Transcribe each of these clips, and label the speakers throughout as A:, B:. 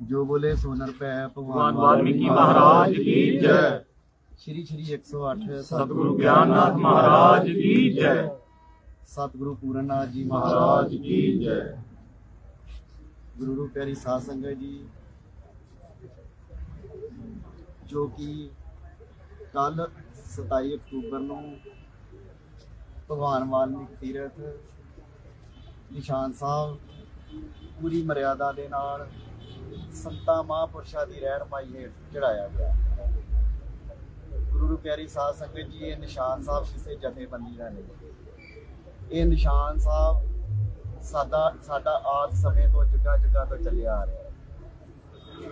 A: ਜੋ ਬੋਲੇ ਸੋਨਰ ਪੈ
B: ਭਗਵਾਨ ਵਾਲਮੀਕੀ ਮਹਾਰਾਜ ਕੀ ਜੈ।
A: ਸ਼੍ਰੀ ਸ਼੍ਰੀ 108
B: ਸਤਿਗੁਰੂ ਗਿਆਨਨਾਥ ਮਹਾਰਾਜ ਕੀ ਜੈ।
A: ਸਤਿਗੁਰੂ ਪੂਰਨਨਾਥ ਜੀ
B: ਮਹਾਰਾਜ ਕੀ ਜੈ।
A: ਗੁਰੂ ਰੂਪ ਪਿਆਰੀ ਸਾਧ ਸੰਗਤ ਜੀ ਜੋ ਕਿ ਕੱਲ 27 ਅਕਤੂਬਰ ਨੂੰ ਭਗਵਾਨ ਵਾਲਮੀਕ ਤੀਰਥ ਨਿਸ਼ਾਨ ਸਾਹਿਬ ਪੂਰੀ ਮਰਿਆਦਾ ਦੇ ਨਾਲ ਸੰਤਾਂ ਮਹਾਂਪੁਰਸ਼ਾਂ ਦੀ ਰਹਿਨਮਾਈ ਹੇਠ ਚੜਾਇਆ ਗਿਆ। ਗੁਰੂ ਰੂਪ ਪਿਆਰੀ ਸਾਧ ਸੰਗਤ ਜੀ, ਇਹ ਨਿਸ਼ਾਨ ਸਾਹਿਬ ਕਿਸੇ ਜਥੇਬੰਦੀ ਦਾ ਨਹੀਂ ਇਹ ਨਿਸ਼ਾਨ ਸਾਹਿਬ ਸਾਡਾ ਸਾਡਾ ਆਦ ਸਮੇਂ ਤੋਂ ਜੁਗਾ ਜੁਗਾ ਤੋਂ ਚੱਲਿਆ ਆ ਰਿਹਾ ਹੈ।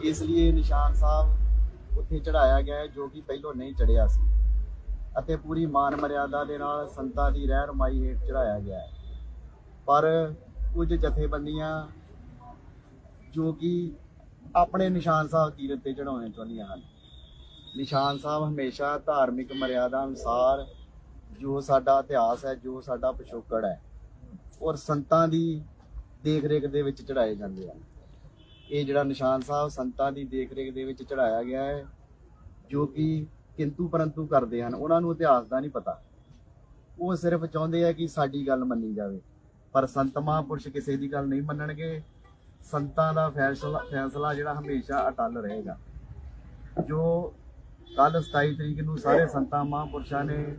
A: ਇਸ ਲਈ ਇਹ ਨਿਸ਼ਾਨ ਸਾਹਿਬ ਉੱਥੇ ਚੜਾਇਆ ਗਿਆ ਹੈ, ਜੋ ਕਿ ਪਹਿਲੋਂ ਨਹੀਂ ਚੜਿਆ ਸੀ। ਅਤੇ ਪੂਰੀ ਮਾਨ ਮਰਿਆਦਾ ਦੇ ਨਾਲ ਸੰਤਾਂ ਦੀ ਰਹਿਨਮਾਈ ਹੇਠ ਚੜਾਇਆ ਗਿਆ ਹੈ। ਪਰ ਕੁਝ ਜਥੇਬੰਦੀਆਂ ਜੋ ਕਿ ਆਪਣੇ ਨਿਸ਼ਾਨ ਸਾਹਿਬ ਤੀਰਥ ਤੇ ਚੜਾਉਣੇ ਚਾਹੁੰਦੀਆਂ ਹਨ? ਨਿਸ਼ਾਨ ਸਾਹਿਬ ਹਮੇਸ਼ਾ ਧਾਰਮਿਕ ਮਰਿਆਦਾ ਅਨੁਸਾਰ ਜੋ ਸਾਡਾ ਇਤਿਹਾਸ ਹੈ, ਜੋ ਸਾਡਾ ਪਿਛੋਕੜ ਹੈ, ਔਰ ਸੰਤਾਂ ਦੀ ਦੇਖ ਰੇਖ ਦੇ ਵਿੱਚ ਚੜਾਏ ਜਾਂਦੇ ਹਨ। ਇਹ ਜਿਹੜਾ ਨਿਸ਼ਾਨ ਸਾਹਿਬ ਸੰਤਾਂ ਦੀ ਦੇਖ ਰੇਖ ਦੇ ਵਿੱਚ ਚੜਾਇਆ ਗਿਆ ਹੈ, ਜੋ ਕਿ ਕਿੰਤੂ ਪਰੰਤੂ ਕਰਦੇ ਹਨ, ਉਹਨਾਂ ਨੂੰ ਇਤਿਹਾਸ ਦਾ ਨਹੀਂ ਪਤਾ। ਉਹ ਸਿਰਫ ਚਾਹੁੰਦੇ ਆ ਕਿ ਸਾਡੀ ਗੱਲ ਮੰਨੀ ਜਾਵੇ, ਪਰ ਸੰਤ ਮਹਾਂਪੁਰਸ਼ ਕਿਸੇ ਦੀ ਗੱਲ ਨਹੀਂ ਮੰਨਣਗੇ ਸੰਤਾਂ ਦਾ ਫੈਸਲਾ ਫੈਸਲਾ ਜਿਹੜਾ ਹਮੇਸ਼ਾ ਅਟਲ ਰਹੇਗਾ। ਜੋ ਕੱਲ 27 ਤਰੀਕ ਨੂੰ ਸਾਰੇ ਸੰਤਾਂ ਮਹਾਂਪੁਰਸ਼ਾਂ ਨੇ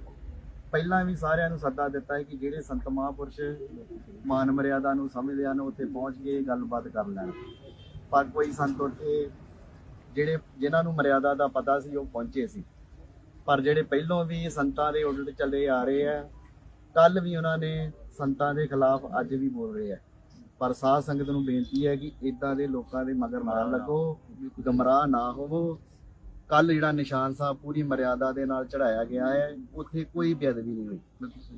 A: ਪਹਿਲਾਂ ਵੀ ਸਾਰਿਆਂ ਨੂੰ ਸੱਦਾ ਦਿੱਤਾ ਹੈ ਕਿ ਜਿਹੜੇ ਸੰਤ ਮਹਾਂਪੁਰਸ਼ ਮਾਨ ਮਰਿਆਦਾ ਨੂੰ ਸਮਝਦੇ ਹਨ, ਉੱਥੇ ਪਹੁੰਚ ਕੇ ਗੱਲਬਾਤ ਕਰ ਲੈਣ। ਪਰ ਕੋਈ ਸੰਤ ਉੱਥੇ ਜਿਹੜੇ ਜਿਨ੍ਹਾਂ ਨੂੰ ਮਰਿਆਦਾ ਦਾ ਪਤਾ ਸੀ, ਉਹ ਪਹੁੰਚੇ ਸੀ। ਪਰ ਜਿਹੜੇ ਪਹਿਲੋਂ ਵੀ ਸੰਤਾਂ ਦੇ ਉਲਟ ਚੱਲੇ ਆ ਰਹੇ ਆ ਕੱਲ ਵੀ ਉਹਨਾਂ ਨੇ ਸੰਤਾਂ ਦੇ ਖਿਲਾਫ ਅੱਜ ਵੀ ਬੋਲ ਰਹੇ ਆ। ਪਰ ਸਾਧ ਸੰਗਤ ਨੂੰ ਬੇਨਤੀ ਹੈ ਕਿ ਇਦਾਂ ਦੇ ਲੋਕਾਂ ਦੇ ਮਗਰ ਨਾ ਲੱਗੋ ਗਮਰਾਹ ਨਾ ਹੋਵੋ। ਕੱਲ ਜਿਹੜਾ ਨਿਸ਼ਾਨ ਸਾਹਿਬ ਪੂਰੀ ਮਰਿਆਦਾ ਦੇ ਨਾਲ ਚੜਾਇਆ ਗਿਆ ਹੈ ਉੱਥੇ ਕੋਈ ਬੇਅਦਬੀ ਨਹੀਂ ਹੋਈ।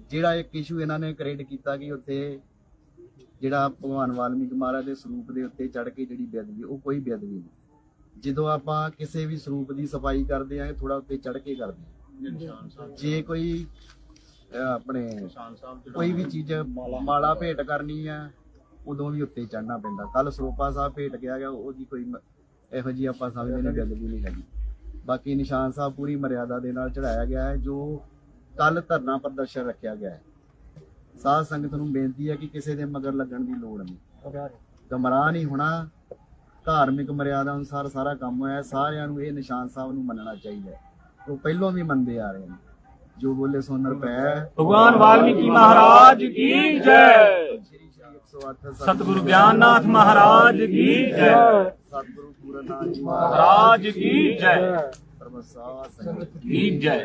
A: ਜਿਹੜਾ ਇੱਕ ਇਸ਼ੂ ਇਹਨਾਂ ਨੇ ਕ੍ਰੀਏਟ ਕੀਤਾ ਕਿ ਉੱਥੇ ਜਿਹੜਾ ਭਗਵਾਨ ਵਾਲਮੀਕ ਮਹਾਰਾਜ ਦੇ ਸਰੂਪ ਦੇ ਉੱਤੇ ਚੜ ਕੇ ਜਿਹੜੀ ਬੇਅਦਬੀ ਉਹ ਕੋਈ ਬੇਅਦਬੀ ਨਹੀਂ। ਜਦੋਂ ਆਪਾਂ ਕਿਸੇ ਵੀ ਸਰੂਪ ਦੀ ਸਫ਼ਾਈ ਕਰਦੇ ਆਂ ਥੋੜਾ ਉੱਤੇ ਚੜ ਕੇ ਕਰਦੇ
B: ਸਾਹਿਬ
A: ਜੇ ਕੋਈ ਆਪਣੇ ਕੋਈ ਵੀ ਚੀਜ਼ ਮਾਲਾ ਭੇਟ ਕਰਨੀ ਆ ਉਦੋਂ ਵੀ ਉੱਤੇ ਚੜਨਾ ਪੈਂਦਾ। ਕੱਲ ਸਰੋਪਾ ਸਾਹਿਬ ਭੇਟ ਗਿਆ ਗਿਆ ਉਹਦੀ ਕੋਈ ਮ- ਇਹੋ ਜੀ ਆਪਾਂ ਸਮਝਦੇ ਨਹੀਂ ਗੱਲ ਵੀ ਨਹੀਂ ਹੈਗੀ। ਬਾਕੀ ਨਿਸ਼ਾਨ ਸਾਹਿਬ ਪੂਰੀ ਮਰਿਆਦਾ ਦੇ ਨਾਲ ਚੜਾਇਆ ਗਿਆ ਹੈ, ਜੋ ਕੱਲ ਧਰਨਾ ਪ੍ਰਦਰਸ਼ਨ ਰੱਖਿਆ ਗਿਆ ਹੈ। ਸਾਧ ਸੰਗਤ ਨੂੰ ਬੇਨਤੀ ਹੈ ਕਿ ਕਿਸੇ ਦੇ ਮਗਰ ਲੱਗਣ ਦੀ ਲੋੜ ਨਹੀਂ। ਗਮਰਾਹ ਨਹੀਂ ਹੋਣਾ। ਧਾਰਮਿਕ ਮਰਿਆਦਾ ਅਨੁਸਾਰ ਸਾਰਾ ਕੰਮ ਹੋਇਆ ਹੈ। ਸਾਰਿਆਂ ਨੂੰ ਇਹ ਨਿਸ਼ਾਨ ਸਾਹਿਬ ਨੂੰ ਮੰਨਣਾ ਚਾਹੀਦਾ ਹੈ। ਉਹ ਪਹਿਲੋਂ ਵੀ ਮੰਨਦੇ ਆ ਰਹੇ ਨੇ। ਜੋ ਬੋਲੇ ਸੋਨਰ ਪੈ
B: ਭਗਵਾਨ ਵਾਲਮੀਕੀ ਮਹਾਰਾਜ ਕੀ ਜੈ। ਸਤਿਗੁਰੂ ਗਿਆਨਨਾਥ ਮਹਾਰਾਜ ਕੀ ਜੈ।
A: ਸਤਿਗੁਰੂ ਪੂਰਨਨਾਥ ਜੀ
B: ਮਹਾਰਾਜ ਕੀ ਜੈ।
A: ਪਰਮਸਾਦ ਸੰਗਤ
B: ਕੀ ਜੈ।